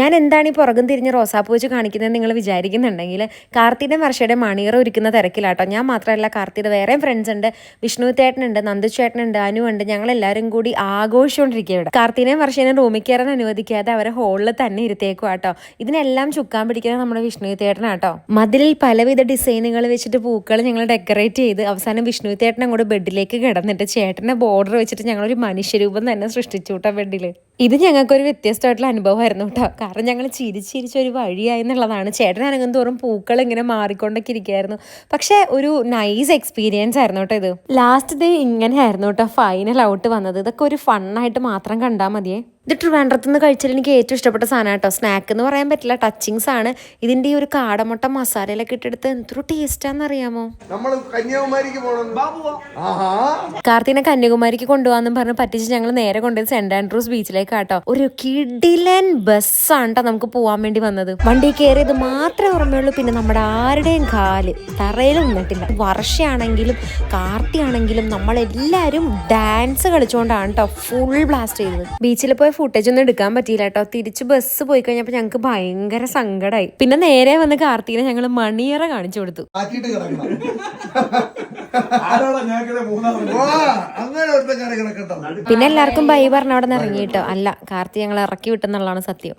ഞാൻ എന്താണ് ഈ പുറകും തിരിഞ്ഞ് റോസാപ്പൂ വെച്ച് കാണിക്കുന്നത് നിങ്ങൾ വിചാരിക്കുന്നുണ്ടെങ്കിൽ കാർത്തിയുടെ വർഷയുടെ മണിയറ ഒരുക്കുന്ന തിരക്കിലാട്ടോ. ഞാൻ മാത്രമല്ല കാർത്തിയുടെ വേറെയും ഫ്രണ്ട്സ് ഉണ്ട്. വിഷ്ണു ചേട്ടനുണ്ട് നന്ദു ചേട്ടനുണ്ട് അനു ഉണ്ട്. ഞങ്ങൾ എല്ലാവരും കൂടി ആഘോഷിച്ചുകൊണ്ടിരിക്കുക ഇവിടെ. കാർത്തിനെയും വർഷേനെ റൂമിൽ കയറാൻ അനുവദിക്കാതെ അവരെ ഹോളിൽ തന്നെ ഇരുത്തേക്കും കേട്ടോ ഇതിനെല്ലാം ചുക്കാൻ പിടിക്കുന്നത് നമ്മുടെ വിഷ്ണു ചേട്ടനാട്ടോ. മതിലിൽ പലവിധ ഡിസൈനുകൾ വെച്ചിട്ട് പൂക്കൾ ഞങ്ങൾ ഡെക്കറേറ്റ് ചെയ്ത് അവസാനം വിഷ്ണു ചേട്ടൻ അങ്ങോട്ട് ബെഡിലേക്ക് കിടന്നിട്ട് ചേട്ടന്റെ ബോർഡർ വെച്ചിട്ട് ഞങ്ങളൊരു മനുഷ്യരൂപം തന്നെ സൃഷ്ടിച്ചു കേട്ടോ ബെഡിൽ ഇത് ഞങ്ങൾക്കൊരു വ്യത്യസ്തമായിട്ടുള്ള അനുഭവമായിരുന്നു കേട്ടോ. കാരണം ഞങ്ങൾ ചിരിച്ചിരിച്ച ഒരു വഴിയായി എന്നുള്ളതാണ്. ചേട്ടൻ തോറും പൂക്കൾ ഇങ്ങനെ മാറിക്കൊണ്ടൊക്കെ ഇരിക്കുകയായിരുന്നു. പക്ഷേ ഒരു നൈസ് എക്സ്പീരിയൻസ് ആയിരുന്നു കേട്ടോ ഇത്. ലാസ്റ്റ് ഡേ ഇങ്ങനെയായിരുന്നു കേട്ടോ ഫൈനൽ ഔട്ട് വന്നത്. ഇതൊക്കെ ഒരു ഫണ്ണായിട്ട് മാത്രം കണ്ടാൽ മതിയേ. ഇത് ട്രിവാൻഡ്രത്ത് നിന്ന് കഴിച്ചാൽ എനിക്ക് ഏറ്റവും ഇഷ്ടപ്പെട്ട സാധനം കേട്ടോ. സ്നാക്ക് എന്ന് പറയാൻ പറ്റില്ല ടച്ചിങ്സ് ആണ്. ഇതിന്റെ ഈ ഒരു കാടമുട്ട മസാലയിലൊക്കെ ഇട്ടെടുത്ത് എന്തൊരു ടേസ്റ്റാന്ന് അറിയാമോ? കാർത്തിനെ കന്യാകുമാരിക്ക് കൊണ്ടുപോകാന്നും പറഞ്ഞ് പറ്റിച്ച് ഞങ്ങൾ നേരെ കൊണ്ടുപോയി സെന്റ് ആൻഡ്രൂസ് ബീച്ചിലേക്ക് കേട്ടോ ഒരു കിഡിലൻ ബസ്സാണ് കേട്ടോ നമുക്ക് പോവാൻ വേണ്ടി വന്നത്. വണ്ടി കയറിയത് മാത്രമേ ഓർമ്മയുള്ളൂ പിന്നെ നമ്മുടെ ആരുടെയും കാൽ. തറയിൽ നിന്നിട്ടില്ല. വർഷയാണെങ്കിലും കാർത്തിയാണെങ്കിലും നമ്മളെല്ലാരും ഡാൻസ് കളിച്ചുകൊണ്ടാണ് കേട്ടോ ഫുൾ ബ്ലാസ്റ്റ് ചെയ്തത്. ബീച്ചിൽ പോയ ഫുട്ടേജ് ഒന്നും എടുക്കാൻ പറ്റിയില്ല കേട്ടോ തിരിച്ച് ബസ് പോയി കഴിഞ്ഞപ്പോൾ ഞങ്ങൾക്ക് ഭയങ്കര സങ്കടമായി പിന്നെ നേരെ വന്ന് കാർത്തിനെ ഞങ്ങൾ മണിയറ കാണിച്ചു കൊടുത്തു. പിന്നെ എല്ലാവർക്കും ബൈ പറഞ്ഞ അവിടെ നിന്ന് ഇറങ്ങിയിട്ടോ അല്ല കാർത്തി ഞങ്ങൾ ഇറക്കി വിട്ടെന്നുള്ളതാണ് സത്യം.